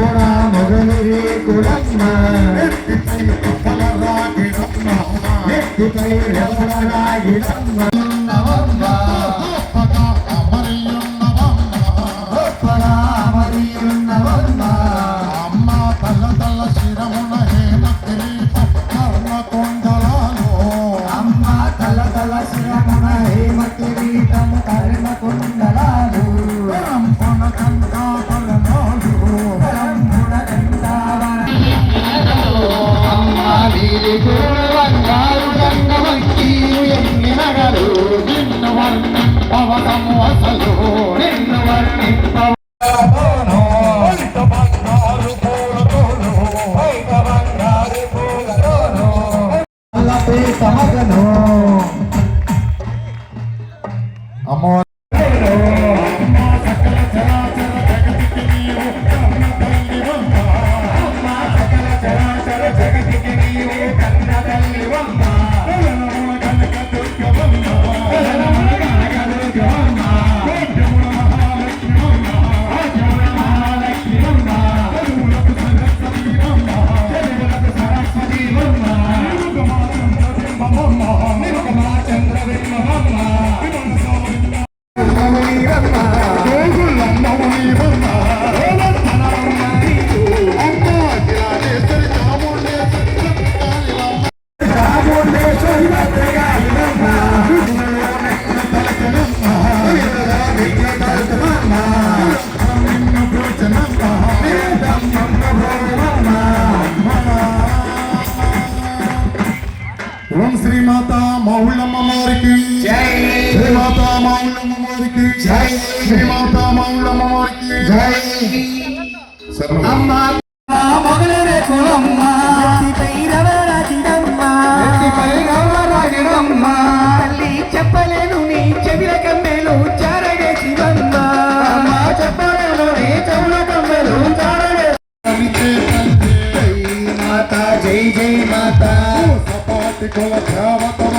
కొడ Modali కుడమ్మ ఎత్తిపై Koppula రాగిరమ్మ ఎత్తిపై రెవల Sao 能 te colocava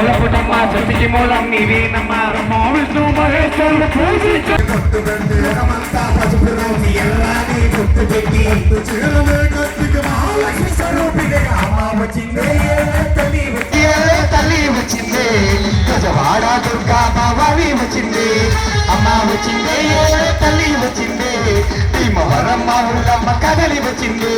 మూలపుటమ్మ జతికి మూలం నీవేనమ్మా మా విష్ణు మహేశ్వరుడు పూజించు గుర్తు పెట్టి మహాలక్ష్మి స్వరూపిణి వచ్చిందే తల్లి తల్లి వచ్చిందే గజవాడ దుర్గా మావావి వచ్చింది అమ్మ వచ్చిందే తల్లి వచ్చిందే భీమవరం మా ఊళ్ళమ్మ కదలి వచ్చింది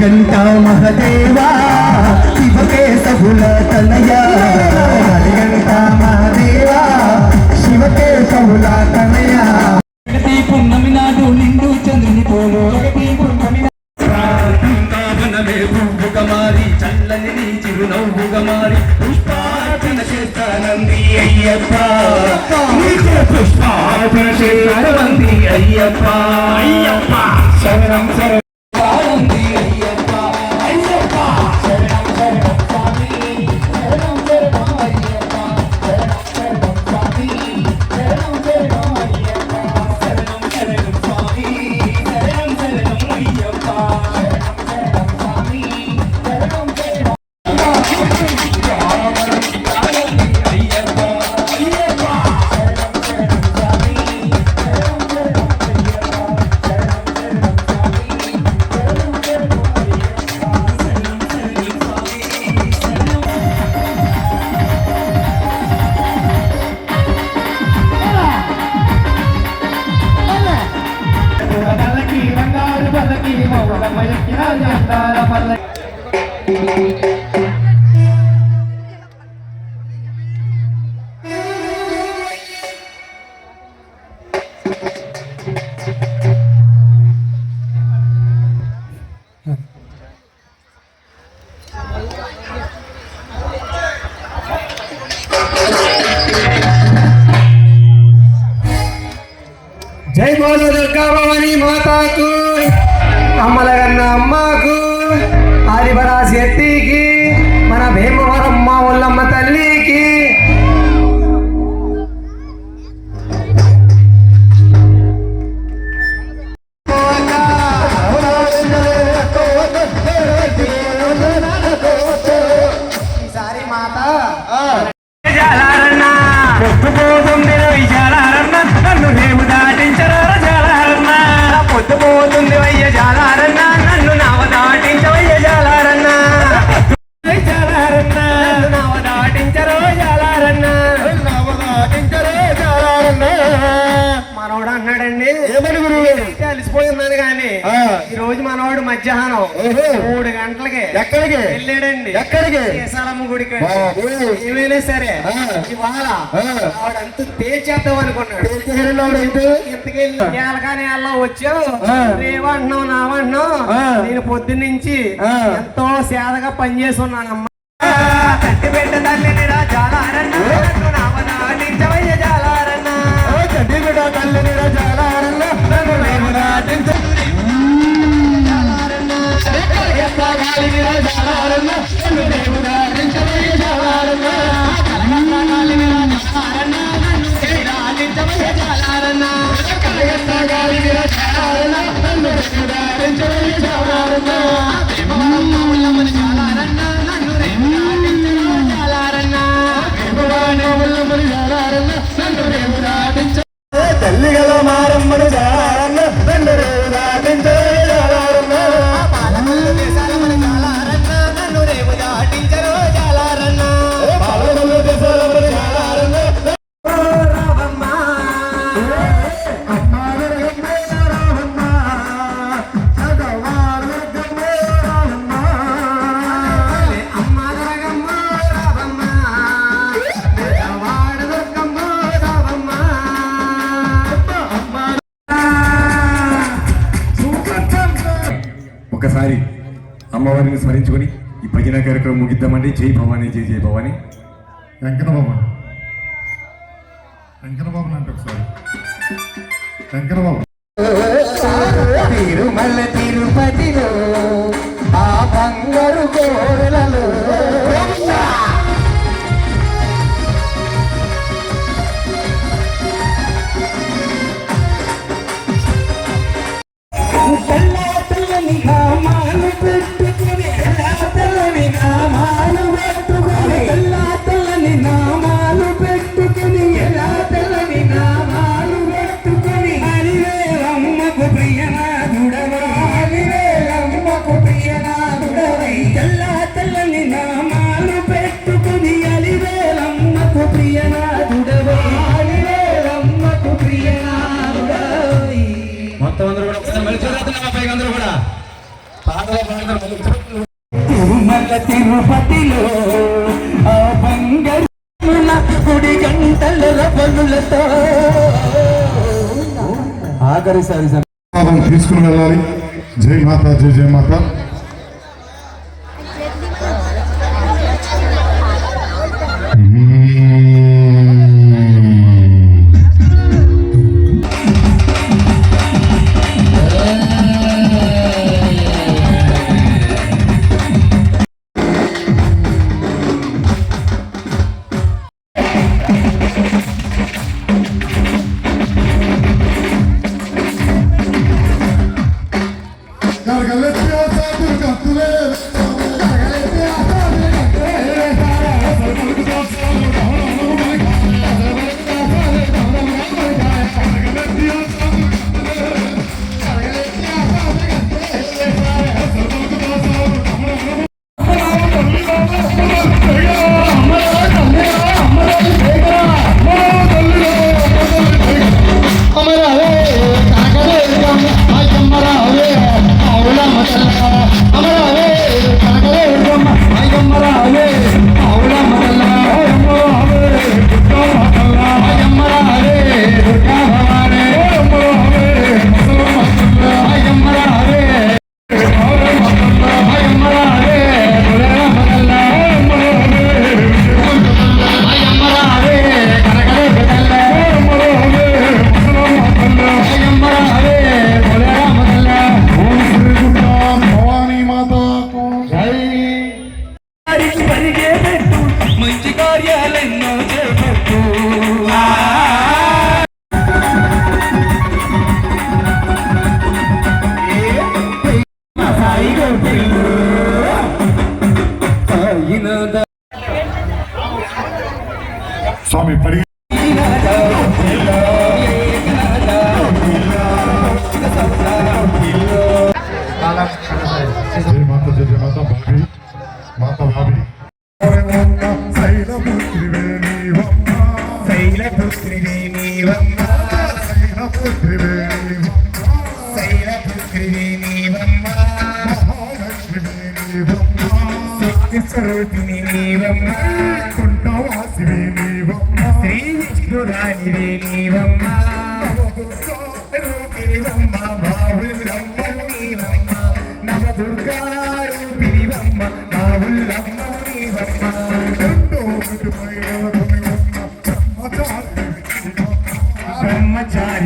కంటా మహదేవా శివకే సభుల తనయా. దేవుడికి ఏమైనా సరే ఇవాళ ఆవిడంత తేల్చేద్దాం అనుకున్నాడు ఇంతకెళ్ళి అలా వచ్చావు? ఏమంటున్నావు నావంటున్నావు నేను పొద్దున్నుంచి ఎంతో సేదగా పనిచేస్తున్నానమ్మా ভবানী জয় ভবানী জয় জয় ভবানী। వెంకట ఆఖరి సారి తీసుకుని వెళ్ళాలి. జై మాత జై జై మాత. శైలపుత్రివే నీవమ్మ శైలపుత్రివే నీవమ్మ శైలపుత్రివే నీవమ్మ మహాలక్ష్మివే శ్రీ విష్ణురాణివే నీవమ్మ.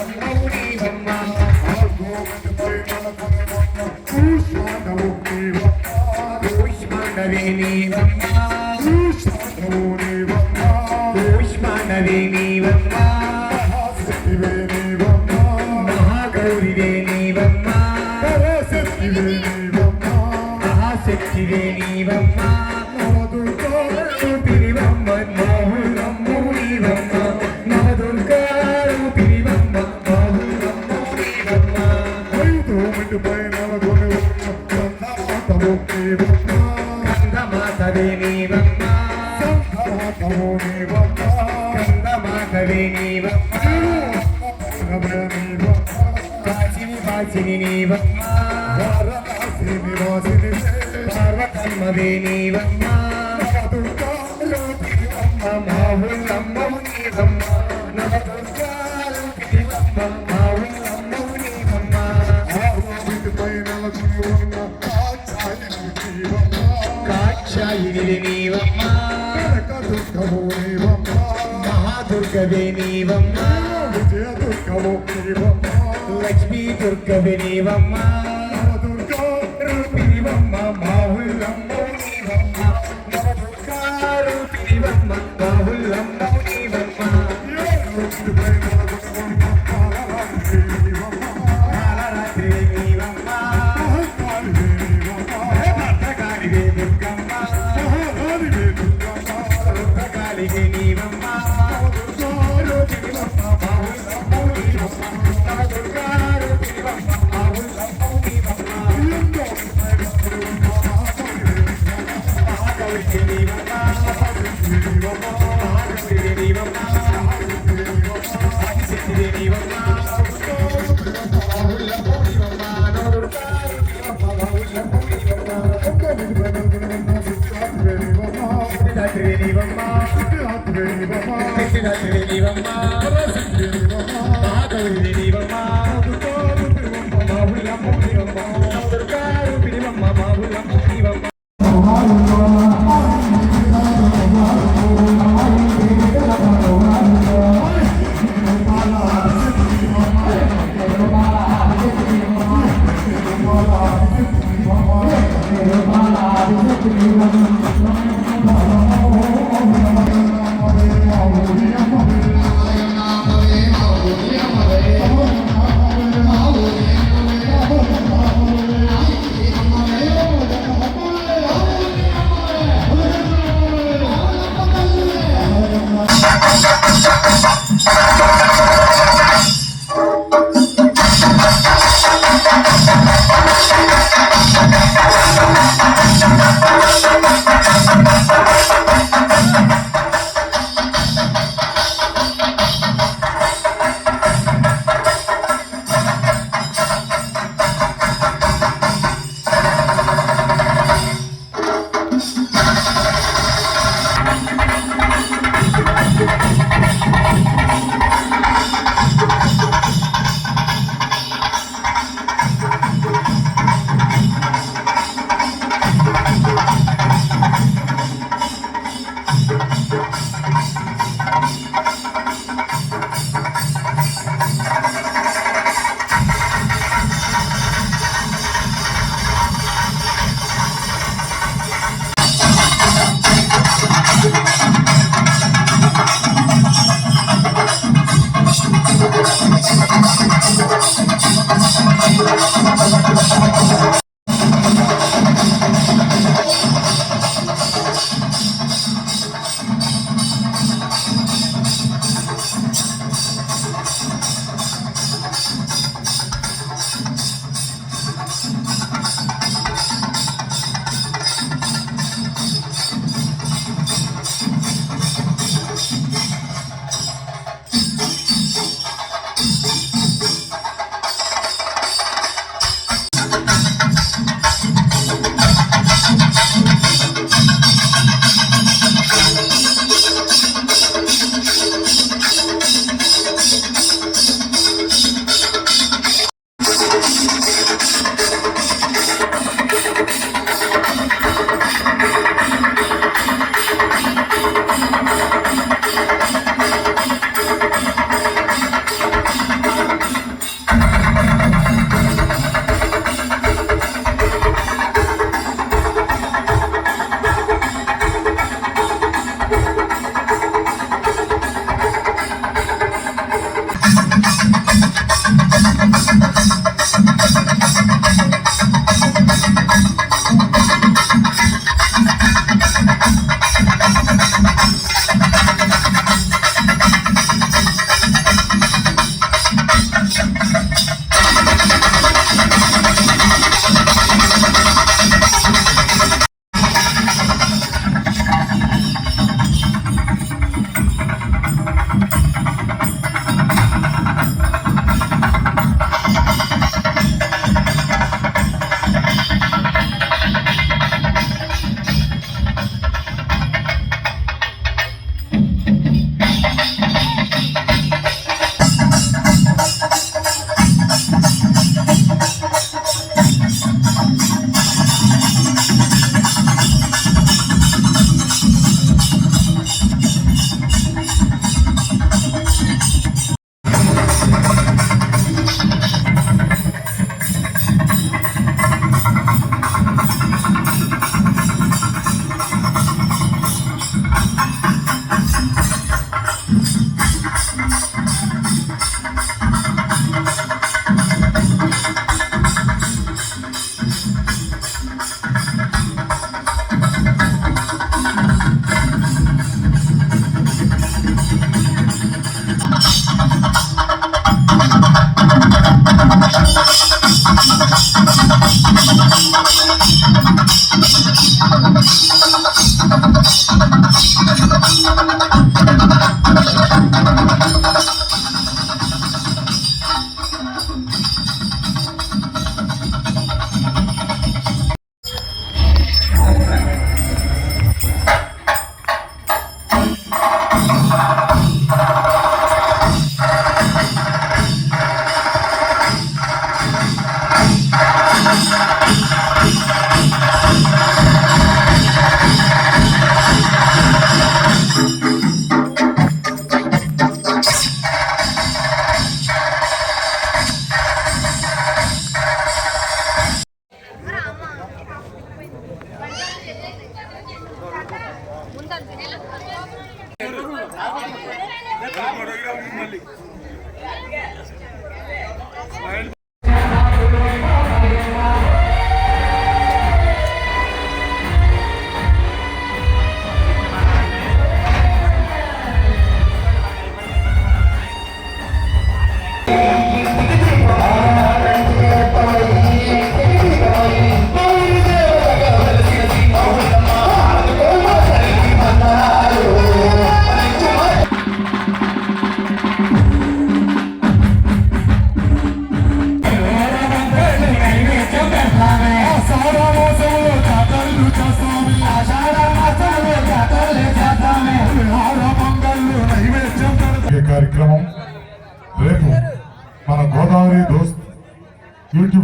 Thank you. వాసిని నీవమ్మ వారవాసిని వాసిని పార్వతమ్మ వేణీవమ్మ మా ఊళ్ళమ్మ నీవమ్మ. నవదుర్గాలమ్మ మా ఊళ్ళమ్మ నీవమ్మ కాక్షాయిని నీవమ్మ దుర్గము నీవమ్మ మహాదుర్గవే నీవమ్మ విజయ దుర్గము నీవమ్మ. లక్ష్మీ దుర్గ వినీవమ్మ దుర్గా రూపివమ్మ బాహులమ్మ దుర్గా రూపివమ్మ బాహులమ్మ నీవమ్మ Siddha Trivivamma, Siddha Trivivamma, a Trivivamma.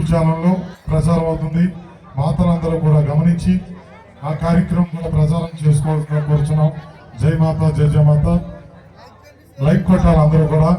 YouTube ఛానల్లో ప్రసారం అవుతుంది మాతలందరూ కూడా గమనించి ఆ కార్యక్రమం కూడా ప్రచారం చేసుకోవాల్సిన కోరుచున్నాం. జై మాత జై జయ మాత. లైక్ కొట్టాలి అందరూ కూడా.